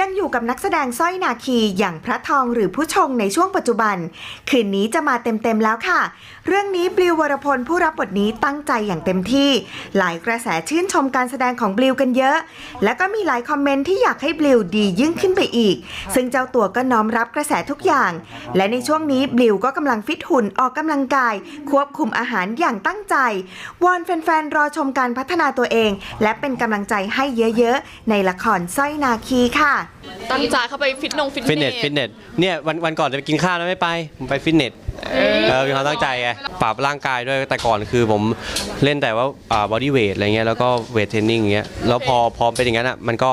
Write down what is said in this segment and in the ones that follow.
ยังอยู่กับนักแสดงสร้อยนาคีอย่างพระทองหรือผู้ชงในช่วงปัจจุบัน คืนนี้จะมาเต็มๆแล้วค่ะ เรื่องนี้บลิววรพลผู้รับบทนี้ตั้งใจอย่างเต็มที่ หลายกระแสชื่นชมการแสดงของบลิวกันเยอะ และก็มีหลายคอมเมนต์ที่อยากให้บลิวดียิ่งขึ้นไปอีก ซึ่งเจ้าตัวก็น้อมรับกระแสทุกอย่าง และในช่วงนี้บลิวก็กำลังฟิตหุ่นออกกำลังกาย ควบคุมอาหารอย่างตั้งใจวอนแฟนๆรอชมการพัฒนาตัวเอง และเป็นกำลังใจให้เยอะๆ ในละครสร้อยนาคีค่ะ ตั้งใจเข้าไปฟิตนงฟิตฟิตเนสฟิตเนสเนี่ยวันวันก่อนจะไปกินข้าวแล้วไม่ไปผมไปฟิตเนสเออมีความตั้งใจไงปรับร่างกายด้วยแต่ก่อนคือผมเล่นแต่ว่าบอดี้เวทอะไรเงี้ยแล้วก็เวทเทรนนิ่งอย่างเงี้ยแล้วพอพอเป็นอย่างนั้นอะมันก็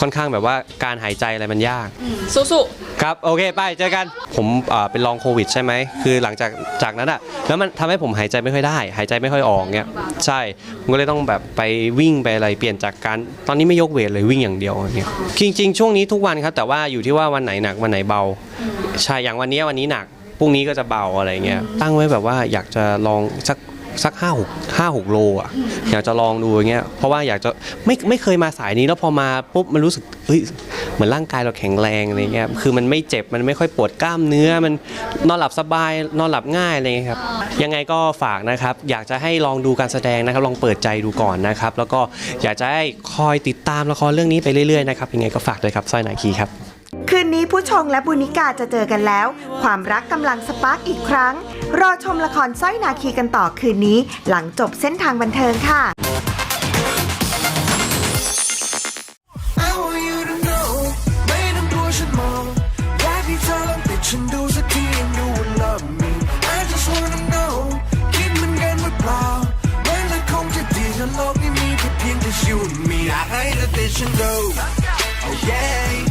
ค่อนข้างแบบว่าการหายใจอะไรมันยากสู้ ครับ โอเค ไป เจอกัน ผมเป็นลองโควิดใช่ไหม คือหลังจากจากนั้นอะแล้วมันทำให้ผมหายใจไม่ค่อยได้ หายใจไม่ค่อยออกเงี้ย ใช่ ผมก็เลยต้องแบบไปวิ่งไปอะไร เปลี่ยนจากการ ตอนนี้ไม่ยกเวทเลยวิ่งอย่างเดียวเงี้ย จริง ๆ ช่วงนี้ทุกวันครับ แต่ว่าอยู่ที่ว่าวันไหนหนักวันไหนเบา ใช่ อย่างวันนี้วันนี้หนัก พรุ่งนี้ก็จะเบาอะไรเงี้ย ตั้งไว้แบบว่าอยากจะลองสักสักห้าหกห้าหกโลอะอยากจะลองดูอย่างเงี้ยเพราะว่าอยากจะไม่ไม่เคยมาสายนี้แล้วพอมาปุ๊บมันรู้สึกเฮ้ย เหมือนร่างกายเราแข็งแรงอะไรเงี้ยคือมันไม่เจ็บมันไม่ค่อยปวดกล้ามเนื้อมันนอนหลับสบายนอนหลับง่ายอะไรเงี้ยครับยังไงก็ฝากนะครับ อยากจะให้ลองดูการแสดงนะครับ ลองเปิดใจดูก่อนนะครับ แล้วก็อยากจะให้คอยติดตามละครเรื่องนี้ไปเรื่อยๆนะครับยังไงก็ฝากด้วยครับสร้อยนาคีครับคืนนี้ผู้ชงและบุนิกาจะเจอกันแล้ว ความรักกำลังสปาร์กอีกครั้ง รอชมละครสร้อยนาคีกันต่อคืนนี้ หลังจบเส้นทางบันเทิงค่ะ vision go. Oh yeah.